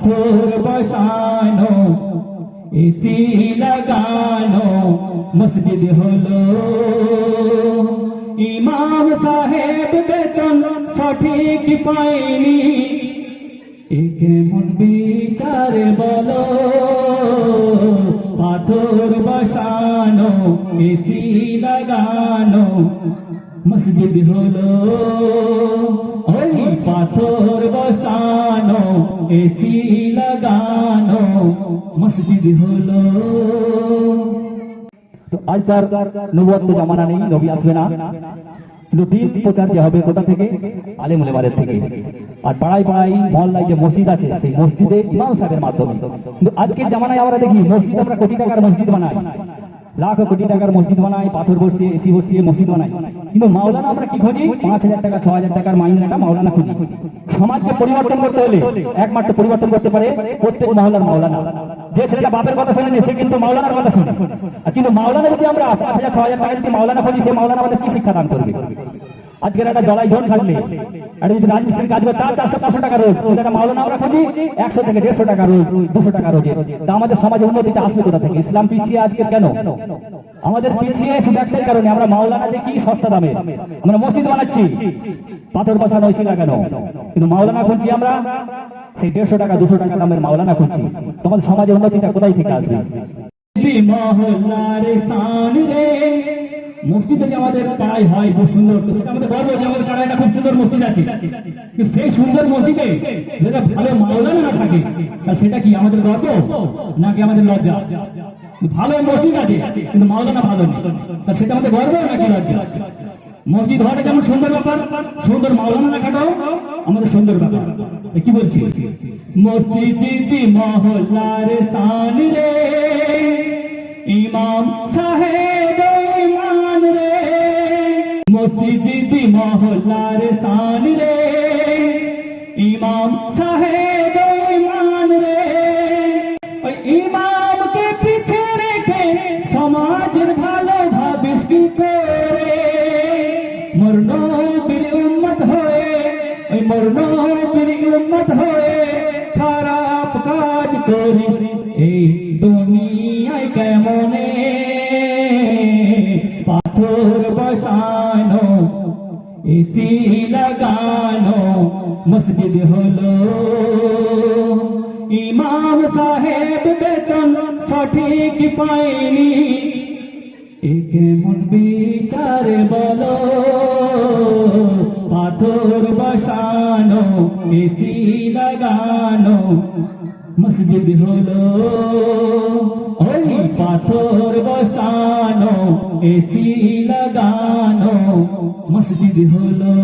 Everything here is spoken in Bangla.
পাথর বসানো এসি লাগানো মসজিদ হলো ইমাম সাহেব বেতন সঠিক পায়নি এ কেমন বিচার বলো পাথর বসানো এসি লাগানো মসজিদ হলো এসি লাগানো মসজিদ হলো। তো আজ তার নবুয়াত্ত জামানা নেই, নবী আসবে না। কিন্তু দিন প্রচার যে হবে কোথা থেকে? আলেম ওলেমাদের থেকে। আর পাড়ায় পাড়ায় মহল্লায় যে মসজিদ আছে, সেই মসজিদে ইমাম সাহেবের মাধ্যমে। কিন্তু আজকের জামানায় আমরা দেখি মসজিদ আমরা কোটি টাকার মসজিদ বানাই। লাখ কোটি টাকার মসজিদ বানাই পাথর বসিয়ে, এসি বসিয়ে মসজিদ বানাই কিন্তু মাওলানা আমরা কি খুঁজি? পাঁচ হাজার টাকা ছ হাজার টাকার মাইনাটা মাওলানা খুঁজি। সমাজকে পরিবর্তন করতে হলে একমাত্র পরিবর্তন করতে পারে প্রত্যেক মহলার মাওলানা। যে ছেলেটা বাপের কথা শোনেনি, সে কিন্তু মাওলানার কথা শোনে। কিন্তু মাওলানা যদি আমরা পাঁচ হাজার ছ হাজার টাকা যদি মাওলানা খুঁজি, সে মাওলানা আমাদের কি শিক্ষা দান করবে? আজকের একটা জলাই ঝোল থাকলে একটা যদি রাজমিস্ত্রি কাজ করে, তার চারশো পাঁচশো টাকা রোজ। একটা মাওলানা আমরা খুঁজি একশো থেকে দেড়শো টাকা রোজ, দুশো টাকা রোজে। তা আমাদের সমাজে উন্নতিটা আসবে কোথা থেকে? ইসলাম পিছিয়ে আজকে কেন? আমাদের পিছিয়ে শুধু একটাই কারণে, আমরা মাওলানা দেখি সস্তা দামে। আমরা মসজিদ বানাচ্ছি। পাথর বসানো হয়েছিল কেন? কিন্তু মাওলানা খুঁজছি আমরা, সেই দেড়শো টাকা, দুশো টাকা দামের মাওলানা খুঁজছি। তোমাদের সমাজে উন্নতিটা কোথায় থেকে আসবে? মহল্লার মসজিদ যদি আমাদের পাড়ায় হয়, খুব সুন্দর। তো সেটা আমাদের গর্ব যে আমাদের পাড়ায় খুব সুন্দর মসজিদ আছে। সেই সুন্দর মসজিদে যেটা ভালো মাওলানা না থাকে, তা সেটা কি আমাদের গর্ব নাকি আমাদের লজ্জা? ভালো মসজিদ আছে, কিন্তু মাওলানা ভালো নেই। তা সেটা আমাদের গর্ব নাকি লজ্জা? মসজিদ হওয়াটা যেমন সুন্দর ব্যাপার? সুন্দর মাওলানা রাখাটাও আমাদের সুন্দর ব্যাপার। কি বলছি? মসজিদ মহল্লার সান ইমাম সাহেব মসজিদ মহল্লার সান রে ইমাম সাহেব ইমান রে। ওই ইমামকে পিছে রেখে সমাজের ভালো ভাবিস কি করে? মরণ বীর উম্মত হয়ে, ওই মরণ বীর উম্মত হয়ে খারাপ কাজ করিস। এই দুনিয়ায় কেমনে এসি লাগানো মসজিদ হলো ইমাম সাহেব বেতন সঠিক পায়নি এ কেমন বিচার বলো পাথর বসানো এসি লাগানো মসজিদ হলো ওই পাথর এসি লাগানো মসজিদ হলো।